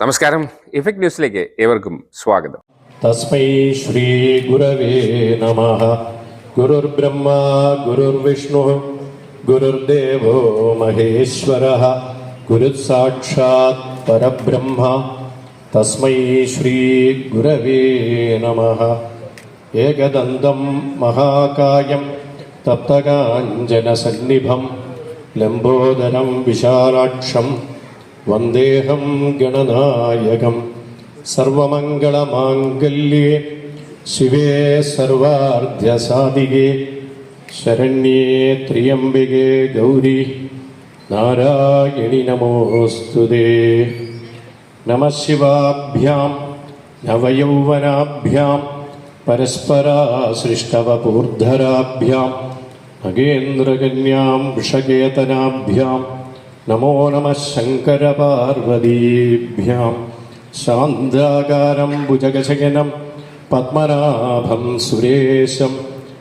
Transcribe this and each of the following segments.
നമസ്കാരം. ഇഫക്ട് ന്യൂസിലേക്ക് ഏവർക്കും സ്വാഗതം. തസ്മൈ ശ്രീഗുരവേ നമ. ഗുരുർബ്രഹ്മ ഗുരുർവിഷ്ണു ഗുരുർദേവോ മഹേശ്വര. ഗുരുസാക്ഷാത് പരബ്രഹ്മ. തസ്മൈ ശ്രീഗുരവേ നമ. ഏകദന്തം മഹാകായം തപ്തകാഞ്ജനസന്നിഭം. ലംബോദരം വിശാലാക്ഷം വന്ദേഹം ഗണനായകം. സർവമംഗളമാംഗല്യേ. ശിവേ സർവാർദ്ധ്യസാധികേ ശരണ്യേ ത്രിയംബികേ ഗൗരി. നാരായണി നമോസ്തുതേ നമശിവാഭ്യാം നവയൗവനാഭ്യാം പരസ്പരാസൃഷ്ടവപൂർധരാഭ്യാം നഗേന്ദ്രകന്യാം വൃഷകേതനാഭ്യാം നമോ നമ ശങ്കരപാർവതീഭ്യാം ശാന്താകാരം ഭുജഗശയനം പത്മനാഭം സുരേശം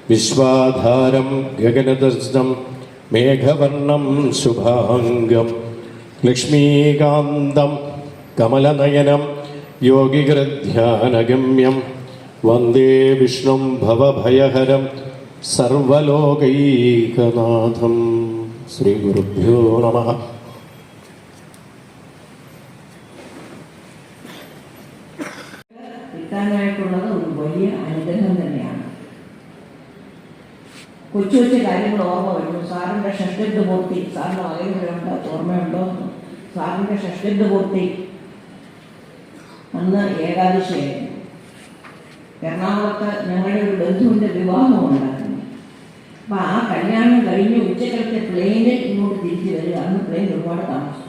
വിശ്വാധാരം ഗഗനദർശനം മേഘവർണം ശുഭാംഗം ലക്ഷ്മീകാന്തം കമലനയനം യോഗികൃധ്യാനഗമ്യം വന്ദേ വിഷ്ണും ഭവഭയഹരം സർവലോകൈകനാഥം ശ്രീഗുരുഭ്യോ നമഃ. കിട്ടാനായിട്ടുള്ളത് ഒരു വലിയ അനുഗ്രഹം തന്നെയാണ്. കൊച്ചു കൊച്ചു കാര്യങ്ങൾ ഓർമ്മ വരുന്നു. സാറിന്റെ ഷഷ്ടിന്റെ പൂർത്തി. സാറിന് മകനുണ്ട് ഓർമ്മയുണ്ടോ? സാറിന്റെ ഷഷ്ടിന്റെ പൂർത്തി അന്ന് ഏകാദശിയായിരുന്നു. എറണാകുളത്ത് ഞങ്ങളുടെ ഒരു ബന്ധുവിന്റെ വിവാഹം ഉണ്ടായിരുന്നു. അപ്പം ആ കല്യാണം കഴിഞ്ഞ് ഉച്ചക്കലത്തെ പ്ലെയിനിൽ ഇങ്ങോട്ട് തിരിച്ചു വരിക. അന്ന് പ്ലെയിൻ ഒരുപാട് താമസിച്ചു.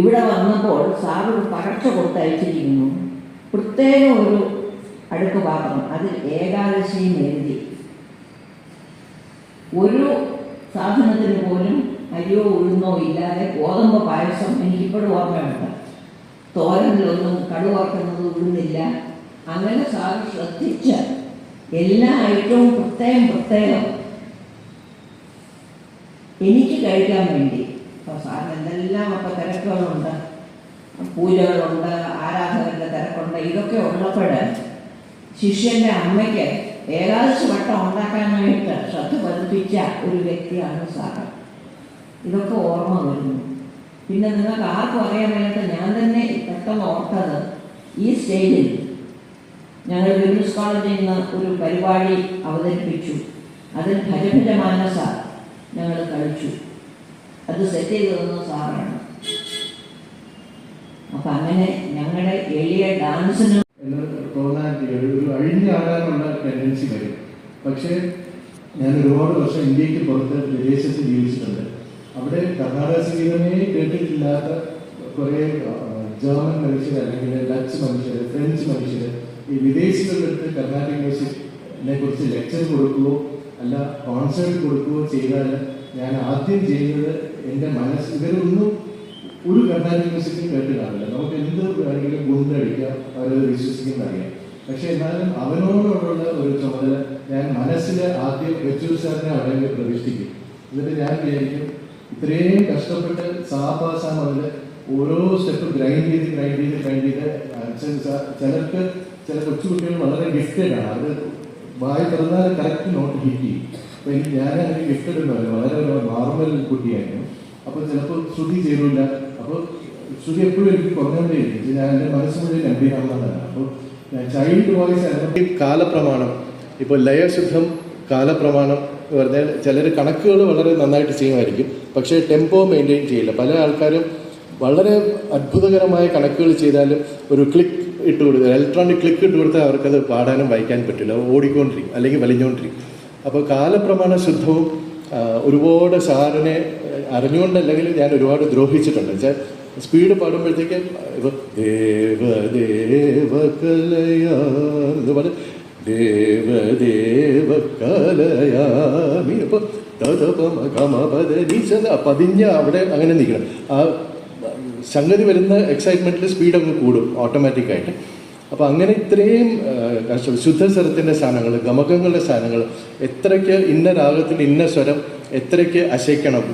ഇവിടെ വന്നപ്പോൾ സാർ ഒരു പകർച്ച കൊടുത്തയച്ചിരിക്കുന്നു. പ്രത്യേകം ഒരു അടുക്ക് പാത്രം അതിൽ ഏകാദശിയും എഴുതി. ഒരു സാധനത്തിന് പോലും അരിയോ ഉഴുന്നോ ഇല്ലാതെ ഗോതമ്പ് പായസം എനിക്കിപ്പോഴും ഓർമ്മയുണ്ട്. തോരനിലൊന്നും കടുവാക്കുന്നത് ഉഴുന്നില്ല. അങ്ങനെ സാർ ശ്രദ്ധിച്ച് എല്ലാ ഐറ്റവും പ്രത്യേകം പ്രത്യേകം എനിക്ക് കഴിക്കാൻ വേണ്ടി. അപ്പോൾ സാറിന് എന്തെല്ലാം അപ്പോൾ തിരക്കുകളുണ്ട്. പൂജകളുണ്ട്. ഇതൊക്കെ ഉള്ളപ്പോൾ ശിഷ്യന്റെ അമ്മയ്ക്ക് ഏകാദശി വട്ടം ഉണ്ടാക്കാനായിട്ട് ശ്രദ്ധ പതിപ്പിച്ച ഒരു വ്യക്തിയാണ് സാറ് ഇതൊക്കെ ഓർമ്മ വരുന്നു. പിന്നെ നിങ്ങൾക്ക് ആർക്കും അറിയാൻ ഞാൻ തന്നെ പെട്ടെന്ന് ഓർത്തത് ഈ സ്റ്റേജിൽ ഞങ്ങൾ വിമൻസ് കോളേജിൽ നിന്ന് ഒരു പരിപാടി അവതരിപ്പിച്ചു. അതിൽ ഭജഭജ മാനസ ഞങ്ങൾ കളിച്ചു. അത് സെറ്റ് ചെയ്തു തന്ന സാറാണ്. അപ്പം അങ്ങനെ ഞങ്ങളുടെ എളിയ ഡാൻസിന് തോന്നാൻ ഒരു അഴിഞ്ഞാടാനുള്ള ടെൻഡൻസി വരും. പക്ഷേ ഞാൻ ഒരുപാട് വർഷം ഇന്ത്യയ്ക്ക് പുറത്ത് വിദേശത്ത് ജീവിച്ചിട്ടുണ്ട്. അവിടെ കർണാടക സംഗീതമേ കേട്ടിട്ടില്ലാത്ത കുറേ ജർമ്മൻ മനുഷ്യർ അല്ലെങ്കിൽ ഡച്ച് മനുഷ്യർ ഫ്രഞ്ച് മനുഷ്യർ ഈ വിദേശികളുടെ കർണാടക മ്യൂസിക്കിനെ കുറിച്ച് ലെക്ചർ കൊടുക്കുകയോ അല്ല കോൺസേർട്ട് കൊടുക്കുകയോ ചെയ്താൽ ഞാൻ ആദ്യം ചെയ്യുന്നത് എന്റെ മനസ്സ് ഇവരൊന്നും ഒരു കർണാടക മ്യൂസിക്കും കേട്ട് കാണില്ല നമുക്ക് എന്ത് വേണമെങ്കിലും ഗുണ്ടടിക്കാം അവരത് വിശ്വസിക്കുന്ന അറിയാം. പക്ഷെ എന്നാലും അവനോടുള്ള ഒരു ചുമതല ഞാൻ മനസ്സിൽ ആദ്യം വെച്ചൂർ സാറിനെ അവിടെ പ്രതിഷ്ഠിക്കും എന്നിട്ട് ഞാൻ വിചാരിക്കും ഇത്രയും കഷ്ടപ്പെട്ട് സാപാസ മുതൽ ഓരോ സ്റ്റെപ്പ് ഗ്രൈൻഡ് ചെയ്ത് ഗ്രൈൻഡ് ചെയ്ത് ഗ്രൈൻഡ് ചെയ്ത് ചിലർക്ക് ചില കൊച്ചുകുട്ടികൾ വളരെ ഗിഫ്റ്റഡ് ആണ്. അത് വായി തുറന്നാൽ കറക്റ്റ് നോട്ട് ഹിറ്റ് ചെയ്യും. അപ്പൊ എനിക്ക് ഞാൻ അങ്ങനെ ഗിഫ്റ്റഡ് പറയുന്നത് വളരെ നോർമൽ കുട്ടിയായിരുന്നു. അപ്പൊ ചിലപ്പോൾ ശ്രുതി ചെയ്തില്ല അപ്പോൾ ശ്രുതി എപ്പോഴും എനിക്ക് കുറഞ്ഞുകൊണ്ടേയിരിക്കും ഞാൻ എന്റെ മനസ്സ് മുഴുവൻ ഗംഭീരമാണെന്നാണ് അപ്പോൾ ചൈൽഡ് വോയിസ് ഈ കാലപ്രമാണം ഇപ്പോൾ ലയശുദ്ധം കാലപ്രമാണം എന്ന് പറഞ്ഞാൽ ചിലർ കണക്കുകൾ വളരെ നന്നായിട്ട് ചെയ്യുമായിരിക്കും. പക്ഷേ ടെമ്പോ മെയിന്റെയിൻ ചെയ്യില്ല. പല ആൾക്കാരും വളരെ അത്ഭുതകരമായ കണക്കുകൾ ചെയ്താലും ഒരു ക്ലിക്ക് ഇട്ട് കൊടുക്കുക ഇലക്ട്രോണിക് ക്ലിക്ക് ഇട്ട് കൊടുത്താൽ അവർക്കത് പാടാനും വായിക്കാനും പറ്റില്ല. ഓടിക്കൊണ്ടിരിക്കും അല്ലെങ്കിൽ വലിഞ്ഞുകൊണ്ടിരിക്കും. അപ്പോൾ കാലപ്രമാണ ശുദ്ധവും ഒരുപാട് സാറിനെ അറിഞ്ഞുകൊണ്ടല്ലെങ്കിൽ ഞാൻ ഒരുപാട് ദ്രോഹിച്ചിട്ടുണ്ട്. വെച്ചാൽ സ്പീഡ് പാടുമ്പോഴത്തേക്ക് ദേവ ദേവ കലയാ എന്ന് ദേവ കലയാമി പതിഞ്ഞ അവിടെ അങ്ങനെ നിൽക്കണം. ആ സംഗതി വരുന്ന എക്സൈറ്റ്മെന്റിൽ സ്പീഡ് അങ്ങ് കൂടും ഓട്ടോമാറ്റിക്കായിട്ട് അപ്പോൾ അങ്ങനെ ഇത്രയും ശുദ്ധ ശുദ്ധസ്വരത്തിന്റെ സാധനങ്ങൾ ഗമകങ്ങളുടെ സാധനങ്ങൾ എത്രയ്ക്ക് ഇന്ന രാഗത്തിൽ ഇന്ന സ്വരം എത്രയ്ക്ക് അശയ്ക്കണം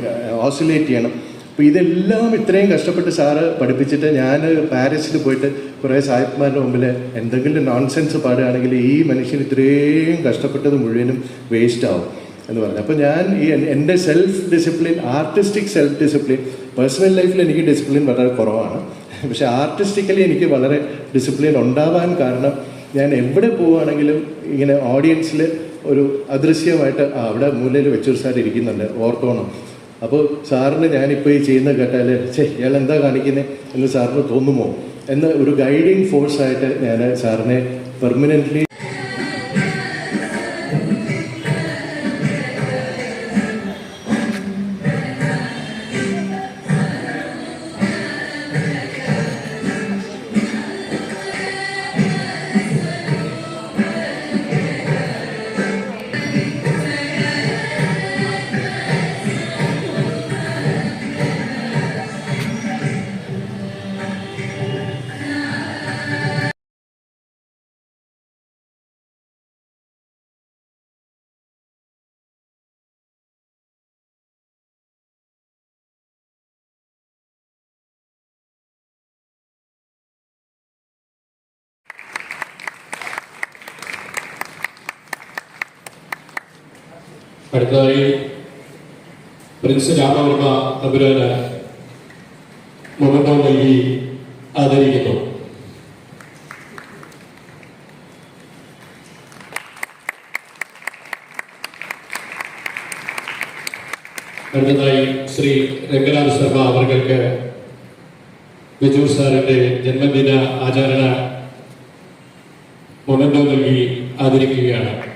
ഓസിലേറ്റ് ചെയ്യണം. അപ്പോൾ ഇതെല്ലാം ഇത്രയും കഷ്ടപ്പെട്ട് സാറ് പഠിപ്പിച്ചിട്ട് ഞാൻ പാരീസിൽ പോയിട്ട് കുറേ സാഹിബ്മാരുടെ മുമ്പിൽ എന്തെങ്കിലും നോൺസെൻസ് പാടുകയാണെങ്കിൽ ഈ മനുഷ്യൻ ഇത്രയും കഷ്ടപ്പെട്ടത് മുഴുവനും വേസ്റ്റ് ആവും എന്ന് പറഞ്ഞു. അപ്പോൾ ഞാൻ ഈ എൻ- എന്റെ self discipline artistic self discipline personal ലൈഫിൽ എനിക്ക് ഡിസിപ്ലിൻ വളരെ കുറവാണ്. പക്ഷെ ആർട്ടിസ്റ്റിക്കലി എനിക്ക് വളരെ ഡിസിപ്ലിൻ ഉണ്ടാവാൻ കാരണം ഞാൻ എവിടെ പോവുകയാണെങ്കിലും ഇങ്ങനെ ഓഡിയൻസിൽ ഒരു അദൃശ്യമായിട്ട് അവിടെ മൂലയിൽ വെച്ചൊരു സാർ ഇരിക്കുന്നുണ്ട്. ഓർത്തോണം. അപ്പോൾ സാറിന് ഞാനിപ്പോൾ ഈ ചെയ്യുന്ന കേട്ടാൽ ചേ ഇയാൾ എന്താ കാണിക്കുന്നത് എന്ന് സാറിന് തോന്നുമോ? എന്ന ഒരു ഗൈഡിങ് ഫോഴ്സായിട്ട് ഞാൻ സാറിനെ പെർമനന്റ്ലി അടുത്തതായി പ്രിൻസ് രാമവർമ്മ തമ്പുരാന് മൊമെന്റോ നൽകി ആദരിക്കുന്നു. അടുത്തതായി ശ്രീ രംഗനാഥ് ശർമ്മ അവർക്ക് ബിജു സാറിന്റെ ജന്മദിന ആചരണ മൊമെന്റോ നൽകി ആദരിക്കുകയാണ്.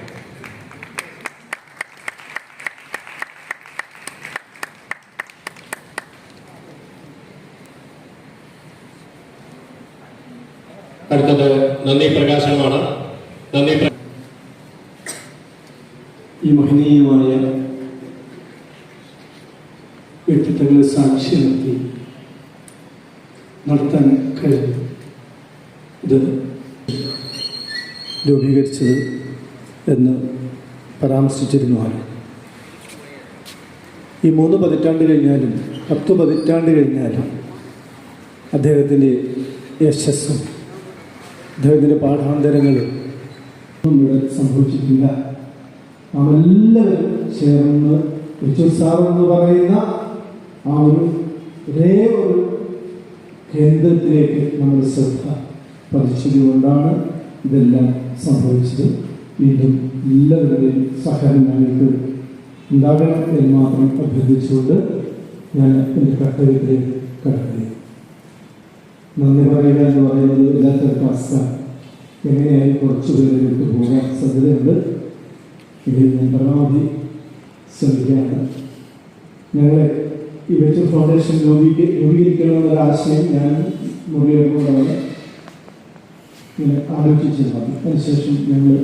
നന്ദി പ്രകാശനമാണ്. നന്ദി ഈ മഹനീയമായ വ്യക്തിത്വങ്ങളെ സാക്ഷി നിർത്തി നടത്താൻ കഴിഞ്ഞു. ഇത് രൂപീകരിച്ചത് എന്ന് പരാമർശിച്ചിരുന്നു ആര്? ഈ മൂന്ന് പതിറ്റാണ്ട് കഴിഞ്ഞാലും പത്ത് പതിറ്റാണ്ട് കഴിഞ്ഞാലും അദ്ദേഹത്തിന്റെ യശസ്സും അദ്ദേഹത്തിന്റെ പാഠാന്തരങ്ങൾ ഇവിടെ സംഭവിച്ചിട്ടില്ല. നാമെല്ലാവരും ചേർന്ന് തൃശ്ശൂർ സാർ എന്ന് പറയുന്ന ആ ഒരു ഒരേ ഒരു കേന്ദ്രത്തിലേക്ക് നമ്മൾ ശ്രദ്ധ പതിച്ചതുകൊണ്ടാണ് ഇതെല്ലാം സംഭവിച്ചത്. വീണ്ടും എല്ലാവരുടെയും സഹകരണം ഞങ്ങൾക്ക് ഉണ്ടാകണം എന്ന് മാത്രം അഭ്യർത്ഥിച്ചുകൊണ്ട് ഞാൻ എന്റെ കർത്തവ്യത്തിലേക്ക് കടക്കുകയും നന്ദി പറയുക എന്ന് പറയുന്നത് എല്ലാത്തരം അവസ്ഥ എങ്ങനെയായി കുറച്ചു പേരിലേക്ക് പോകാൻ സാധ്യതയുണ്ട്. ഇതിൽ ഞാൻ പരമാവധി ശ്രമിക്കുകയാണ്. ഞങ്ങളെ ഈ വെച്ചൂർ ഫൗണ്ടേഷൻ രൂപീക രൂപീകരിക്കണമെന്നൊരു ആശയം ഞാൻ മുറിയെടുക്കുന്നതാണ് ഇങ്ങനെ ആലോചിച്ചിരുന്നത്. അതിനുശേഷം ഞങ്ങൾ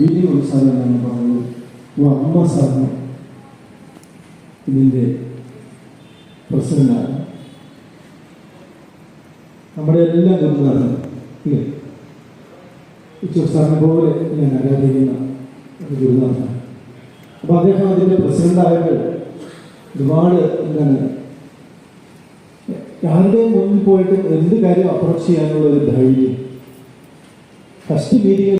വീഡിയോ ഒരു സാധനമാണ് പറഞ്ഞത് അമ്മ സാധനം ഇതിന്റെ പ്രസിഡന്റാണ്. നമ്മുടെ എല്ലാം ഗുരുനാഥൻ ഇല്ലേ? ഉച്ചൂർ സാറിനെ പോലെ ഞാൻ ആരാധിക്കുന്ന ഒരു ഗുരുനാഥനാണ് അപ്പോൾ അദ്ദേഹം അതിന്റെ പ്രസിഡന്റായപ്പോൾ ഒരുപാട് എന്താണ് ആരുടെയും മുന്നിൽ പോയിട്ട് എന്ത് കാര്യം അപ്രോച്ച് ചെയ്യാനുള്ള ഒരു ധൈര്യം? First meeting